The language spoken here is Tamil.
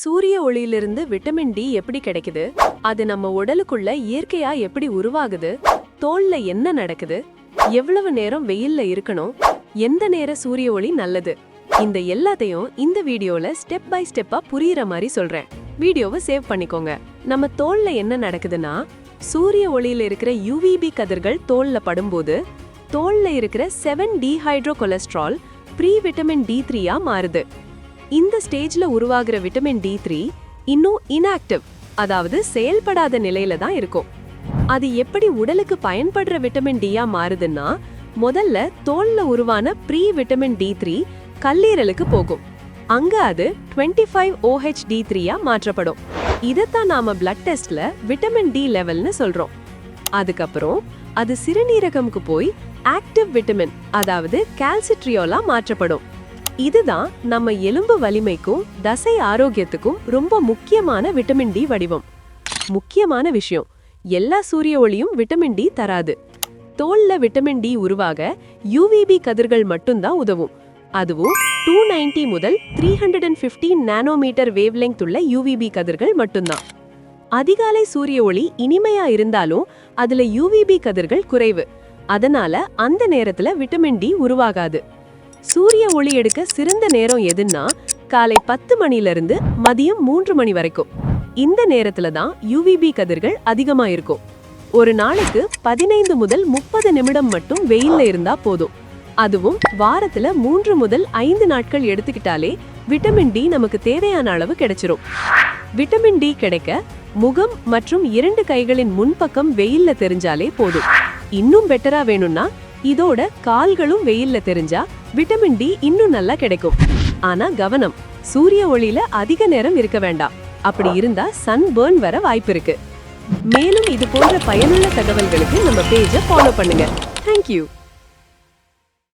சூரிய ஒளியிலிருந்து விட்டமின் டி எப்படி கிடைக்குது? அது நம்ம உடலுக்குள்ள இயற்கையா எப்படி உருவாகுது? தோல்ல என்ன நடக்குது? எவ்வளவு நேரம் வெயில்ல இருக்கணும்? எந்த நேர சூரிய ஒளி நல்லது? இந்த எல்லாத்தையும் இந்த வீடியோல ஸ்டெப் பை ஸ்டெப்பா புரியுற மாதிரி சொல்றேன். வீடியோவை சேவ் பண்ணிக்கோங்க. நம்ம தோல்ல என்ன நடக்குதுன்னா சூரிய ஒளியில இருக்கிற யூவிபி கதிர்கள் தோல்ல படும்போது தோல்ல இருக்கிற seven dehydrocholesterol pre vitamin D த்ரீயா மாறுது. இந்த ஸ்டேஜ்ல உருவாகிற விட்டமின் டி த்ரீ இன்னும் இன்ஆக்டிவ் அதாவது செயல்படாத நிலையில தான் இருக்கும். அது எப்படி உடலுக்கு பயன்படுற விட்டமின் டியா மாறுதுன்னா முதல்ல தோல்ல உருவான ப்ரீ விட்டமின் டி த்ரீ கல்லீரலுக்கு போகும். அங்க அது 25 ஃபைவ் ஓஹெச் டி த்ரீயா மாற்றப்படும். இதைத்தான் நாம பிளட் டெஸ்ட்ல விட்டமின் டி லெவல்னு சொல்றோம். அதுக்கப்புறம் அது சிறுநீரகம்க்கு போய் ஆக்டிவ் விட்டமின் அதாவது கால்சிட்ரியோலா மாற்றப்படும். இதுதான் நம்ம எலும்பு வலிமைக்கும் தசை ஆரோக்கியத்துக்கும் ரொம்ப முக்கியமான விட்டமின் டி வடிவம். முக்கியமான விஷயம் எல்லா சூரிய ஒளியும் விட்டமின் டி தராது. தோல்ல விட்டமின் டி உருவாக யூவிபி கதிர்கள் மட்டும்தான் உதவும். அதுவும் டூ நைன்டி முதல் three hundred and fifteen nanometre wavelength உள்ள யூவிபி கதிர்கள் மட்டும்தான். அதிகாலை சூரிய ஒளி இனிமையா இருந்தாலும் அதுல யூவிபி கதிர்கள் குறைவு. அதனால அந்த நேரத்துல விட்டமின் டி உருவாகாது. சூரிய ஒளி எடுக்க சிறந்த நேரம் எதுன்னா காலை பத்து மணில இருந்து மதியம் மூன்று மணி வரைக்கும். இந்த நேரத்துல தான் யூவிபி கதிர்கள் அதிகமா இருக்கும். ஒரு நாளைக்கு பதினைந்து முதல் முப்பது நிமிடம் மட்டும் வெயில்ல இருந்தா போதும். அதுவும் வாரத்துல மூன்று முதல் ஐந்து நாட்கள் எடுத்துக்கிட்டாலே விட்டமின் டி நமக்கு தேவையான அளவு கிடைச்சிரும். விட்டமின் டி கிடைக்க முகம் மற்றும் இரண்டு கைகளின் முன்பக்கம் வெயில்ல தெரிஞ்சாலே போதும். இன்னும் பெட்டரா வேணும்னா இதோட கால்களும் வெயில்ல தெரிஞ்சா விட்டமின் டி இன்னும் நல்லா கிடைக்கும். ஆனா கவனம் சூரிய ஒளியில அதிக நேரம் இருக்க வேண்டாம். அப்படி இருந்தா சன் பேர்ன் வர வாய்ப்பு இருக்கு. மேலும் இது போன்ற பயனுள்ள தகவல்களுக்கு நம்ம பேஜை ஃபாலோ பண்ணுங்க. தேங்க்யூ